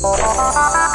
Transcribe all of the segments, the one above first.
Sucesso.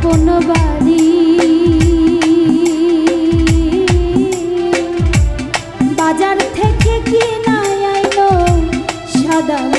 আপন বাড়ি বাজার থেকে কিনা আইলো সাদা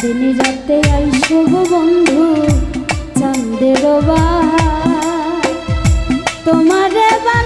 দিন রাতে আইসো বন্ধু চান্দের বা তোমারে বানাইয়া